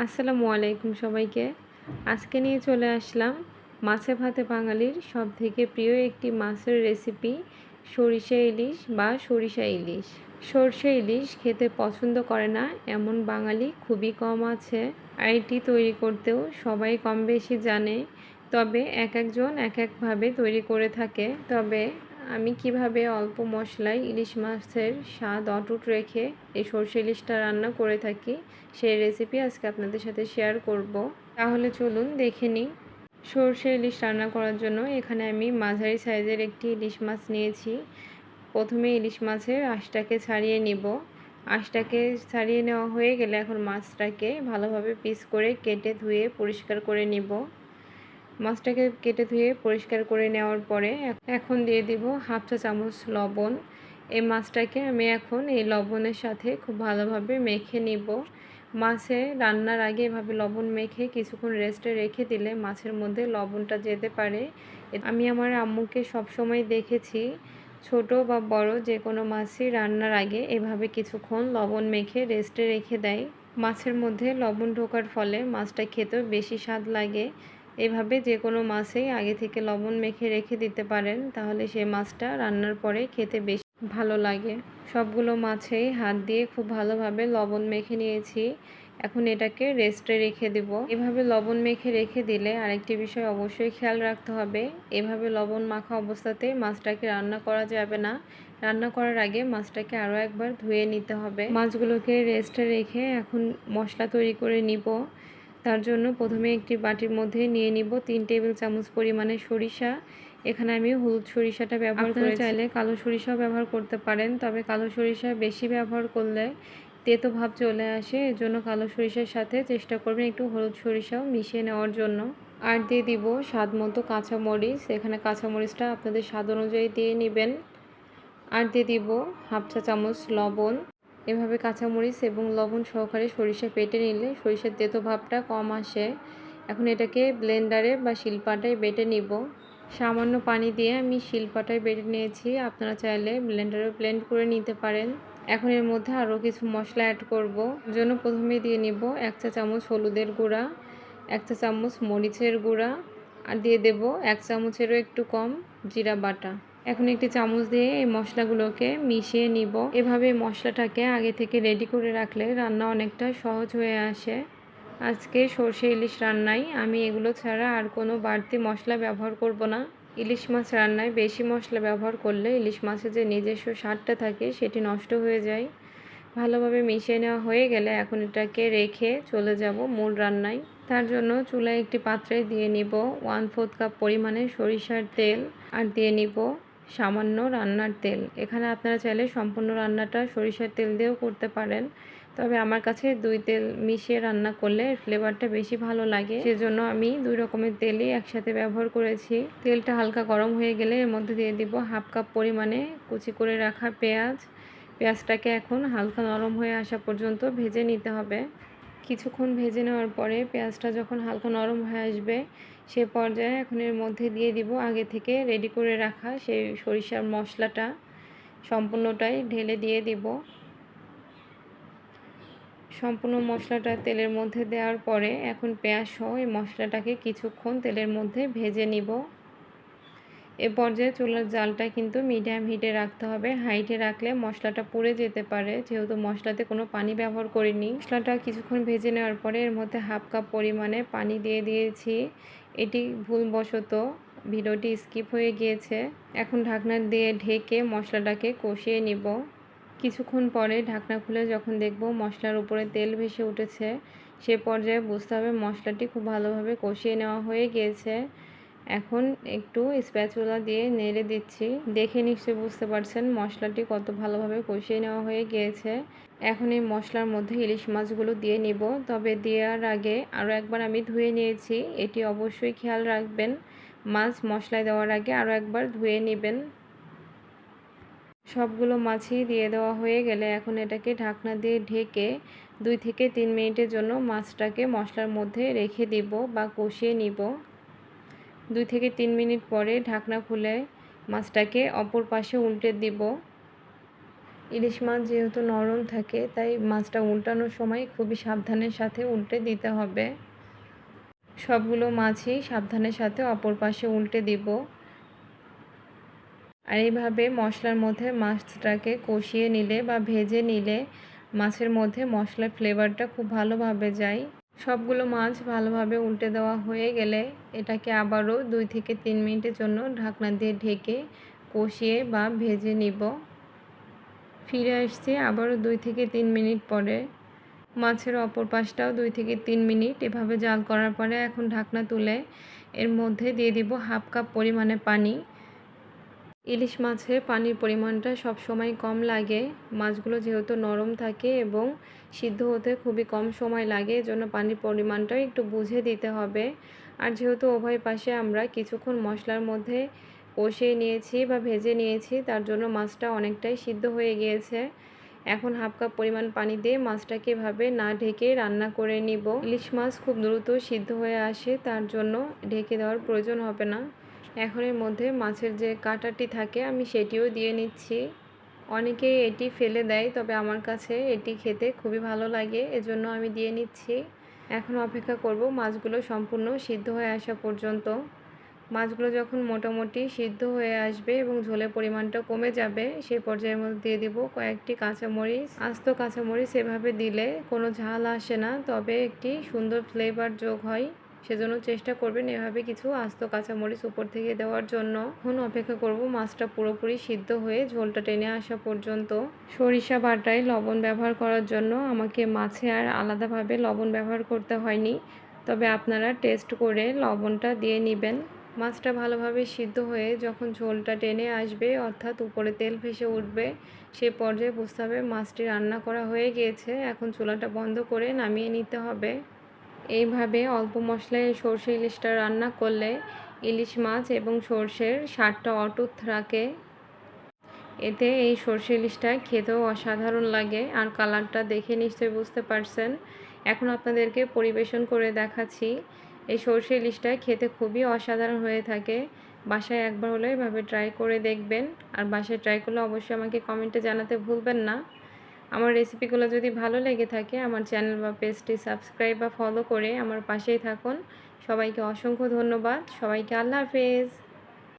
আসসালামু আলাইকুম সবাইকে। আজকে নিয়ে চলে আসলাম মাছে ভাতে বাঙালির সব থেকে প্রিয় একটি মাছের রেসিপি সরিষা ইলিশ বা সরিষা ইলিশ। সরষে ইলিশ খেতে পছন্দ করে না, এমন বাঙালি খুবই কম আছে। আর এটি তৈরি করতেও সবাই কম বেশি জানে, তবে এক একজন এক একভাবে তৈরি করে থাকে। তবে আমি কীভাবে অল্প মশলায় ইলিশ মাছের স্বাদ অটুট রেখে এই সর্ষে ইলিশটা রান্না করে থাকি, সেই রেসিপি আজকে আপনাদের সাথে শেয়ার করব। তাহলে চলুন দেখে নিই। সর্ষে ইলিশ রান্না করার জন্য এখানে আমি মাঝারি সাইজের একটি ইলিশ মাছ নিয়েছি। প্রথমে ইলিশ মাছের আঁশটাকে ছাড়িয়ে নিব। আঁশটাকে ছাড়িয়ে নেওয়া হয়ে গেলে এখন মাছটাকে ভালোভাবে পিস করে কেটে ধুয়ে পরিষ্কার করে নিব। মাছটাকে কেটে ধুয়ে পরিষ্কার করে নেওয়ার পরে এখন দিয়ে দিব হাফ চা চামচ লবণ। এই মাছটাকে আমি এখন এই লবণের সাথে খুব ভালোভাবে মেখে নিব। মাছে রান্নার আগে এভাবে লবণ মেখে কিছুক্ষণ রেস্টে রেখে দিলে মাছের মধ্যে লবণটা যেতে পারে। আমি আমার আম্মুকে সবসময় দেখেছি, ছোট বা বড় যে কোনো মাছই রান্নার আগে এভাবে কিছুক্ষণ লবণ মেখে রেস্টে রেখে দেয়। মাছের মধ্যে লবণ ঢোকার ফলে মাছটা খেতেও বেশি স্বাদ লাগে। এভাবে যে কোনো মাছেই আগে থেকে লবণ মেখে রেখে দিতে পারেন, তাহলে সেই মাছটা রান্নার পরে খেতে বেশি ভালো লাগে। সবগুলো মাছেই হাত দিয়ে খুব ভালোভাবে লবণ মেখে নিয়েছি। এখন এটাকে রেস্টে রেখে দেব। এভাবে লবণ মেখে রেখে দিলে আরেকটি বিষয় অবশ্যই খেয়াল রাখতে হবে। এভাবে লবণ মাখা অবস্থাতে মাছটাকে রান্না করা যাবে না। রান্না করার আগে মাছটাকে আরও একবার ধুয়ে নিতে হবে। মাছগুলোকে রেস্টে রেখে এখন মশলা তৈরি করে নিব। তার জন্য প্রথমে একটি বাটির মধ্যে নিয়ে নিব তিন টেবিল চামচ পরিমাণে সরিষা। এখানে আমি হলুদ সরিষাটা ব্যবহার করে চাইলে কালো সরিষাও ব্যবহার করতে পারেন তবে কালো সরিষা বেশি ব্যবহার করলে তেতো ভাব চলে আসে। এর জন্য কালো সরিষার সাথে চেষ্টা করবেন একটু হলুদ সরিষাও মিশিয়ে নেওয়ার জন্য। আর দিয়ে দিব স্বাদ মতো কাঁচামরিচ। এখানে কাঁচামরিচটা আপনাদের স্বাদ অনুযায়ী দিয়ে নেবেন। আর দিয়ে দিব হাফ চা চামচ লবণ। এভাবে কাঁচামরিচ এবং লবণ সহকারে সরিষা পেটে নিলে সরিষার তেতো ভাবটা কম আসে। এখন এটাকে ব্লেন্ডারে বা শিলপাটায় বেটে নিব। সামান্য পানি দিয়ে আমি শিলপাটায় বেটে নিয়েছি। আপনারা চাইলে ব্লেন্ডারে ব্লেন্ড করে নিতে পারেন। এখন এর মধ্যে আরও কিছু মশলা অ্যাড করব। জন্য প্রথমে দিয়ে নিব এক চা চামচ হলুদের গুঁড়া, এক চা চামচ মরিচের গুঁড়া, আর দিয়ে দেব এক চামচেরও একটু কম জিরা বাটা। এখন একটি চামচ দিয়ে এই মশলাগুলোকে মিশিয়ে নিব। এভাবে মশলাটাকে আগে থেকে রেডি করে রাখলে রান্না অনেকটা সহজ হয়ে আসে। আজকে সর্ষে ইলিশ রান্নায় আমি এগুলো ছাড়া আর কোনো বাড়তি মশলা ব্যবহার করব না। ইলিশ মাছ রান্নায় বেশি মশলা ব্যবহার করলে ইলিশ মাছের যে নিজস্ব স্বাদটা থাকে সেটি নষ্ট হয়ে যায়। ভালোভাবে মিশিয়ে নেওয়া হয়ে গেলে এখন এটাকে রেখে চলে যাব মূল রান্নায়। তার জন্য চুলায় একটি পাত্রে দিয়ে নিব ওয়ান ফোর্থ কাপ পরিমাণে সরিষার তেল আর দিয়ে নিব। সামান্য রান্নার তেল। এখানে আপনারা চাইলে সম্পূর্ণ রান্নাটা সরিষার তেল দিয়েও করতে পারেন। তবে আমার কাছে দুই তেল মিশিয়ে রান্না করলে ফ্লেভারটা বেশি ভালো লাগে। সেজন্য আমি দুই রকমের তেলই একসাথে ব্যবহার করেছি। তেলটা হালকা গরম হয়ে গেলে এর মধ্যে দিয়ে দিব হাফ কাপ পরিমাণে কুচি করে রাখা পেঁয়াজ। পেঁয়াজটাকে এখন হালকা নরম হয়ে আসা পর্যন্ত ভেজে নিতে হবে। কিছুক্ষণ ভেজে নেওয়ার পরে পেঁয়াজটা যখন হালকা নরম হয়ে আসবে সে পর্যায়ে এখন এর মধ্যে দিয়ে দিব আগে থেকে রেডি করে রাখা সেই সরিষার মশলাটা সম্পূর্ণটাই ঢেলে দিয়ে দিব। সম্পূর্ণ মশলাটা তেলের মধ্যে দেওয়ার পরে এখন পেঁয়াজ সহ এই মশলাটাকে কিছুক্ষণ তেলের মধ্যে ভেজে নিব। এ পর্যায়ে চুলার জালটা কিন্তু মিডিয়াম হিটে রাখতে হবে। হাইটে রাখলে মশলাটা পুড়ে যেতে পারে, যেহেতু মশলাতে কোনো পানি ব্যবহার করিনি। মশলাটা কিছুক্ষণ ভেজে নেওয়ার পরে এর মধ্যে হাফ কাপ পরিমাণে পানি দিয়ে দিয়েছি। এটি ভুলবশত ভিডিওটি স্কিপ হয়ে গিয়েছে। এখন ঢাকনা দিয়ে ঢেকে মশলাটাকে কষিয়ে নিব। কিছুক্ষণ পরে ঢাকনা খুলে যখন দেখব মশলার উপরে তেল ভেসে উঠেছে, সে পর্যায়ে বুঝতে হবে মশলাটি খুব ভালোভাবে কষিয়ে নেওয়া হয়ে গিয়েছে। এখন একটু স্প্যাচুলা দিয়ে নেড়ে দিচ্ছি। দেখে নিশ্চয়ই বুঝতে পারছেন মশলাটি কত ভালোভাবে কষিয়ে নেওয়া হয়ে গিয়েছে। এখন এই মশলার মধ্যে ইলিশ মাছগুলো দিয়ে নিব। তবে দেওয়ার আগে আরও একবার আমি ধুয়ে নিয়েছি। এটি অবশ্যই খেয়াল রাখবেন, মাছ মশলায় দেওয়ার আগে আরও একবার ধুয়ে নেবেন। সবগুলো মাছই দিয়ে দেওয়া হয়ে গেলে এখন এটাকে ঢাকনা দিয়ে ঢেকে দুই থেকে তিন মিনিটের জন্য মাছটাকে মশলার মধ্যে রেখে দিব বা কষিয়ে নিব। দুই থেকে তিন মিনিট পরে ঢাকনা খুলে মাছটাকে অপর পাশে উল্টে দিব। ইলিশ মাছ যেহেতু নরম থাকে, তাই মাছটা উল্টানোর সময় খুবই সাবধানের সাথে উল্টে দিতে হবে। সবগুলো মাছই সাবধানের সাথে অপর পাশে উল্টে দিব। আর এইভাবে মশলার মধ্যে মাছটাকে কষিয়ে নিলে বা ভেজে নিলে মাছের মধ্যে মশলার ফ্লেভারটা খুব ভালোভাবে যায়। সবগুলো মাছ ভালোভাবে উল্টে দেওয়া হয়ে গেলে এটাকে আবারও দুই থেকে তিন মিনিটের জন্য ঢাকনা দিয়ে ঢেকে কষিয়ে বা ভেজে নিব। ফিরে আসছি আবারও দুই থেকে তিন মিনিট পরে। মাছের অপর পাশটাও দুই থেকে তিন মিনিট। এভাবে জাল করার পরে এখন ঢাকনা তুলে এর মধ্যে দিয়ে দিব হাফ কাপ পরিমাণে পানি। ইলিশ মাছে পানির পরিমাণটা সব সময় কম লাগে। মাছগুলো যেহেতু নরম থাকে এবং সিদ্ধ হতে খুবই কম সময় লাগে, এজন্য পানির পরিমাণটাও একটু বুঝে দিতে হবে। আর যেহেতু উভয় পাশে আমরা কিছুক্ষণ মশলার মধ্যে কষিয়ে নিয়েছি বা ভেজে নিয়েছি, তার জন্য মাছটা অনেকটাই সিদ্ধ হয়ে গিয়েছে। এখন হাফ কাপ পরিমাণ পানি দিয়ে মাছটাকে এভাবে না ঢেকে রান্না করে নিব। ইলিশ মাছ খুব দ্রুত সিদ্ধ হয়ে আসে, তার জন্য ঢেকে দেওয়ার প্রয়োজন হবে না। এখন এর মধ্যে মাছের যে কাঁটাটি থাকে, আমি সেটিও দিয়ে নিচ্ছি। অনেকে এটি ফেলে দেয়, তবে আমার কাছে এটি খেতে খুবই ভালো লাগে, এজন্য আমি দিয়ে নিচ্ছি। এখন অপেক্ষা করব মাছগুলো সম্পূর্ণ সিদ্ধ হয়ে আসা পর্যন্ত। মাছগুলো যখন মোটামুটি সিদ্ধ হয়ে আসবে এবং ঝোলের পরিমাণটা কমে যাবে সেই পর্যায়ের মধ্যে দিয়ে দিব কয়েকটি কাঁচামরিচ। আস্ত কাঁচামরিচ এভাবে দিলে কোনো ঝাল আসে না, তবে একটি সুন্দর ফ্লেভার যোগ হয়। সেজন্য চেষ্টা করবেন এভাবে কিছু আস্ত কাঁচামরিচ উপর থেকে দেওয়ার জন্য। এখন অপেক্ষা করব মাছটা পুরোপুরি সিদ্ধ হয়ে ঝোলটা টেনে আসা পর্যন্ত। সরিষা বাটায় লবণ ব্যবহার করার জন্য আমাকে মাছে আর আলাদাভাবে লবণ ব্যবহার করতে হয়নি। তবে আপনারা টেস্ট করে লবণটা দিয়ে নেবেন। মাছটা ভালোভাবে সিদ্ধ হয়ে যখন ঝোলটা টেনে আসবে, অর্থাৎ উপরে তেল ভেসে উঠবে, সে পর্যায়ে বুঝতে হবে মাছটি রান্না করা হয়ে গিয়েছে। এখন চুলাটা বন্ধ করে নামিয়ে নিতে হবে। এইভাবে অল্প মশলায় সর্ষে ইলিশটা রান্না করলে ইলিশ মাছ এবং সর্ষের স্বাদটা অটুট থাকে। এতে এই সর্ষে ইলিশটা খেতেও অসাধারণ লাগে আর কালারটা দেখে নিশ্চয়ই বুঝতে পারছেন। এখন আপনাদেরকে পরিবেশন করে দেখাচ্ছি। এই সর্ষে ইলিশটা খেতে খুবই অসাধারণ হয়ে থাকে। বাসায় একবার হলে এভাবে ট্রাই করে দেখবেন। আর বাসায় ট্রাই করলে অবশ্যই আমাকে কমেন্টে জানাতে ভুলবেন না। আমার রেসিপিগুলো যদি ভালো লেগে থাকে, আমার চ্যানেল বা পেজটি সাবস্ক্রাইব বা ফলো করে আমার পাশেই থাকুন। সবাইকে অসংখ্য ধন্যবাদ। সবাইকে আল্লাহ হাফেজ।